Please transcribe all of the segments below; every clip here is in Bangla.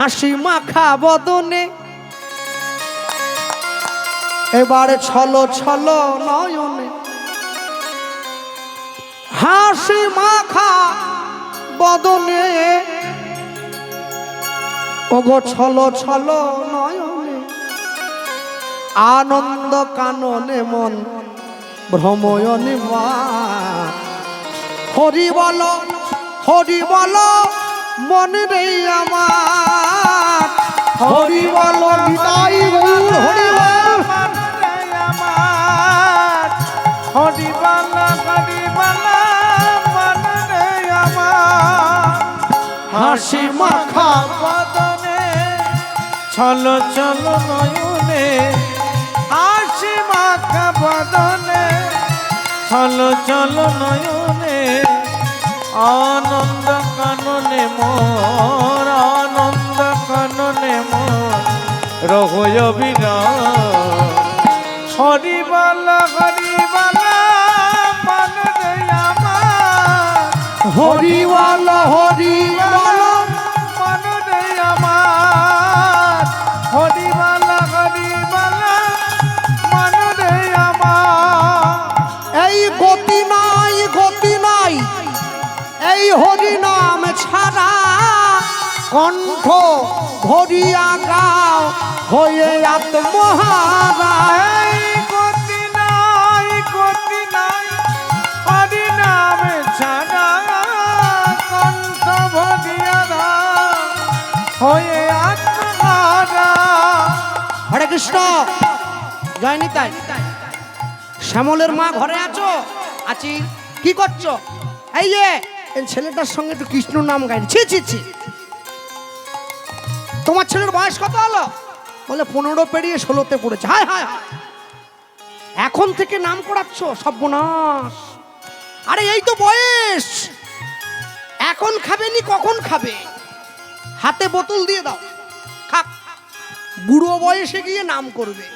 হাসি মাখা বদনে। এবারে ছলো ছলো নয়নে। হাসি মাখা বদনে। ওগো ছলো ছলো নয়নে। আনন্দ কাননে মন ভ্রময়নে মা। হরি বল হরি বল। মনে রে আমার। হরি বল নিতাই গৌর হরি বল হাসি মাখা। চলো চলো নয়নে। হাসি মাখা বদনে চলো চলো নয়নে। আনন্দ কাননে মোর আনন্দ কাননে মোর রহয় বিরা হরিবালা হরিবালা মান আমার। হরিওয়ালা বল হরি নাম ছাড়া কণ্ঠ ভরিয়া গাও, হয়ে আত্মহারা গতি নাই গতি নাই হরি নামে ছাড়া কণ্ঠ হয়ে আত্মহারা। হরে কৃষ্ণ জয় নিতাই শ্যামলের মা ঘরে আছো? আছি। কি করছ? এই যে ছেলেটার সঙ্গে একটু কৃষ্ণ নাম গাই ছি ছি ছি। তোমার ছেলের বয়স কত হলো? বলে পনেরো পেরিয়ে ষোলোতে পড়েছে। হায় হায় হায়। এখন থেকে নাম করাচ্ছ সর্বনাশ। আরে, এই তো বয়স। এখন খাবে নি, কখন খাবে? হাতে বোতল দিয়ে দাও। খাক। বুড়ো বয়সে গিয়ে নাম করবে।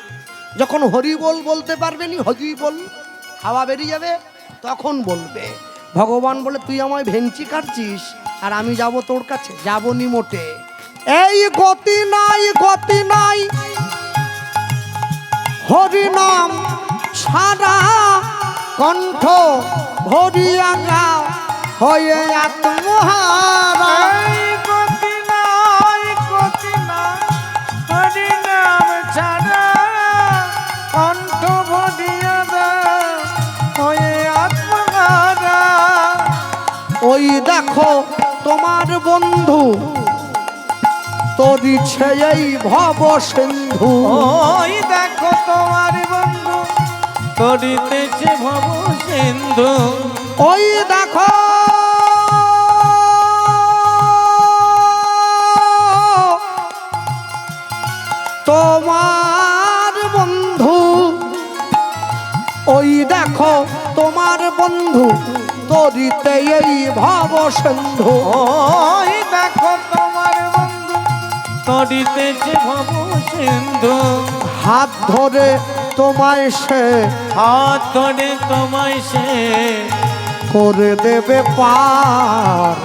যখন হরি বল বলতে পারবে নি হরি বল হাওয়া বেরিয়ে যাবে, তখন বলবে। ভগবান বলে, তুই আমায় ভেঞ্চি কাটছিস আর আমি যাব তোর কাছে যাব নি মোটে। এই গতি নাই গতি নাই। হরি নাম সারা কণ্ঠ ভরিয়া গাও, হয়ে আত্মহারা। ওই দেখো তোমার বন্ধু। তরিছে এই ভব সিন্ধু। ওই দেখো তোমার বন্ধু করিতেছে ভব সিন্ধু। ওই দেখো তোমার বন্ধু। ওই দেখো তোমার বন্ধু। তরিতে এই ভব সিন্ধু। দেখো তোমার বন্ধু করিতেছে ভব সিন্ধু। হাত ধরে তোমায় সে হাত ধরে তোমায় সে করে দেবে পার।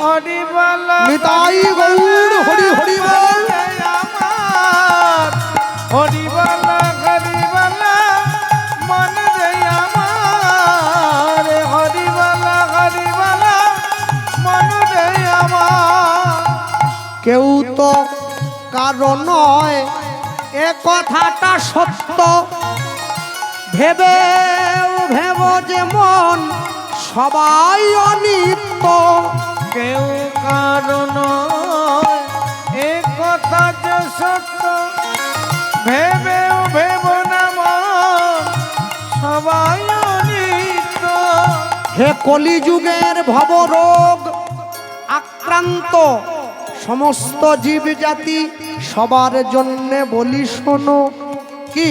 হরিবালা নিতাই গৌর হরি হরি নয় এ কথাটা সত্য। ভেবে ভেব যে মন সবাই অনিত্য। কেউ কারণ এ কথা যে সত্য। ভেবে ভেব না মন সবাই অনিত্য। হে কলিযুগের ভবরোগ আক্রান্ত সমস্ত জীব জাতি সবার জন্য বলি শোনো। কি?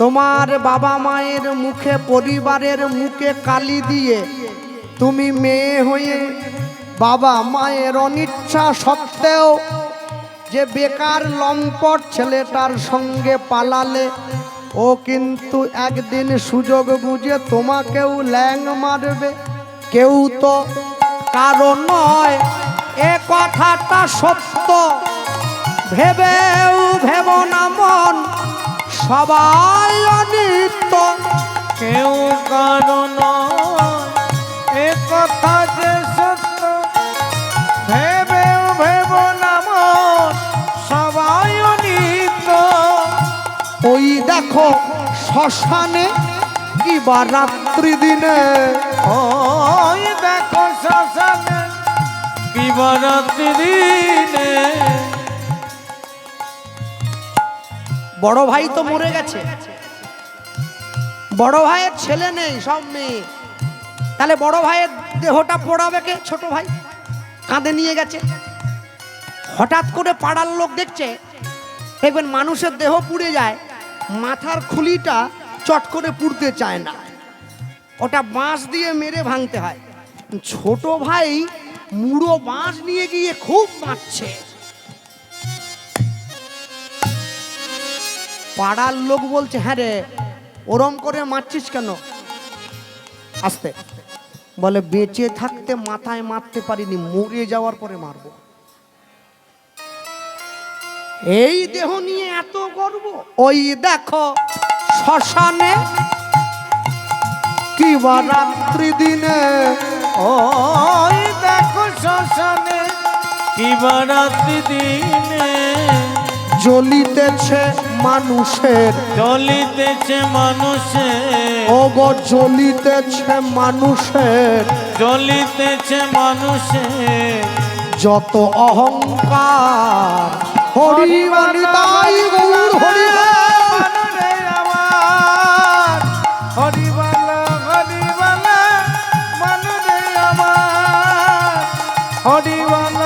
তোমার বাবা মায়ের মুখে, পরিবারের মুখে কালি দিয়ে তুমি মেয়ে হয়ে বাবা মায়ের অনিচ্ছা সত্ত্বেও যে বেকার লম্পট ছেলেটার সঙ্গে পালালে, ও কিন্তু একদিন সুযোগ বুঝে তোমাকেও ল্যাং মারবে। কেউ তো কারণ নয় এ কথাটা সত্য। ভেবেও ভেব না মন, সবাই অনিত্য, কেউ কারণ এ কথা যে সত্য, ভেবেও ভেব না মন, সবাই নিত ওই দেখো শ্মশানে কিবা রাত্রি দিনে ওই দেখো শ্মশানে বড় ভাই তো মরে গেছে। বড় ভাইয়ের ছেলে নেই, সব মেয়ে। তাহলে বড় ভাইয়ের দেহটা পোড়াবে কে? ছোট ভাই কাঁধে নিয়ে গেছে। হঠাৎ করে পাড়ার লোক দেখছে, দেখবেন মানুষের দেহ পুড়ে যায়, মাথার খুলিটা চট করে পুড়তে চায় না। ওটা বাঁশ দিয়ে মেরে ভাঙতে হয়। ছোট ভাই মুড়ো বাঁশ নিয়ে গিয়ে খুব মারছে। পাড়ার লোক বলছে হ্যাঁ রে, ওরম করে মারছিস কেন? আস্তে। বলে, বেঁচে থাকতে মাথায় মারতে পারিনি, মরে যাওয়ার পরে মারবো। এই দেহ নিয়ে এত গর্ব? ওই দেখো, শ্মশানে কি বা রাত্রি দিনে, ওই শ্মশানে কি বরাত্রি দিনে? জ্বলিতেছে মানুষের। চলিতেছে মানুষের। ও গো জ্বলিতেছে মানুষের। চলিতেছে মানুষের। যত অহংকার হরি অনিতা হরিওয়ালা